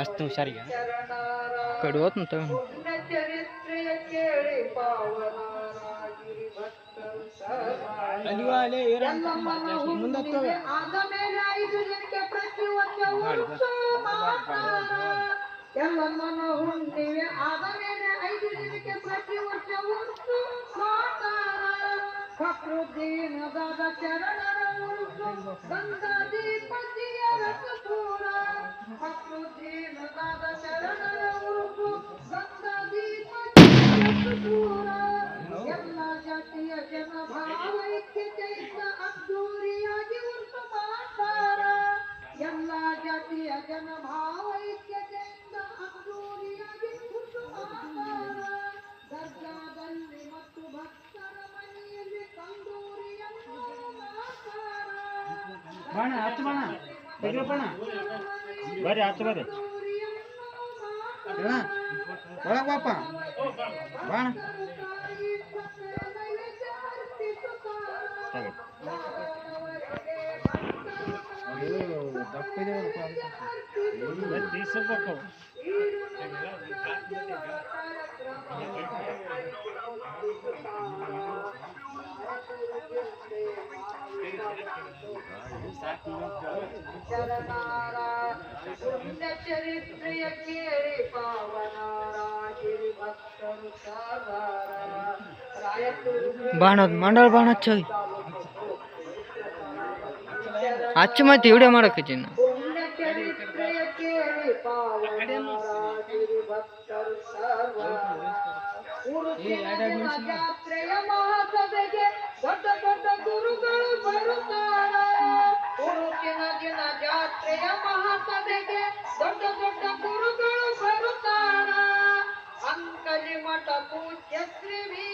ಅಷ್ಟು ಹುಷಾರಿಗೆ? ಕಡೆ ಭಕ್ತರು ಎಲ್ಲಮ್ಮನ ಆದ ಮೇಲೆ ಐದು ಪ್ರತಿ ವರ್ಷ ಪ್ರಕೃತಿನದಾದ ಚರಣರ ಉರುಸು ಗಂಗಾದೀಪತಿಯ ರಸಪೂರ. ಬಾಣ ಹಚ್ಚು ಬಾಣ ತೆಗಿರಿ ಬಾಣ ಬರ್ರಿ ಹಚ್ಚು ಬರ್ರಿ ಒಳಗ್ ಬಾಪ ಬಾಣ ತಗೋ. ಎತ್ತಿ ಸ್ವಲ್ಪ ಶರಣಾರ ಪುಣ್ಯ ಚರಿತ್ರೆಯ ಕೇಳಿ ಪಾವನಾರಾಗಿರಿ ಭಕ್ತರು ಸಾಗಾರ ರಾಯಚೂರು ಬಾಣದ್ ಮಂಡಳ ಬಾಣ ಹಚ್ಚೋಗಿ ದೊಡ್ಡ ದೊಡ್ಡ ಗುರುಗಳು ಬರುತ್ತಾರ ಅಂಕಲಿ ಮಠ ಪೂಜ್ಯ ಶ್ರೀ ವಿ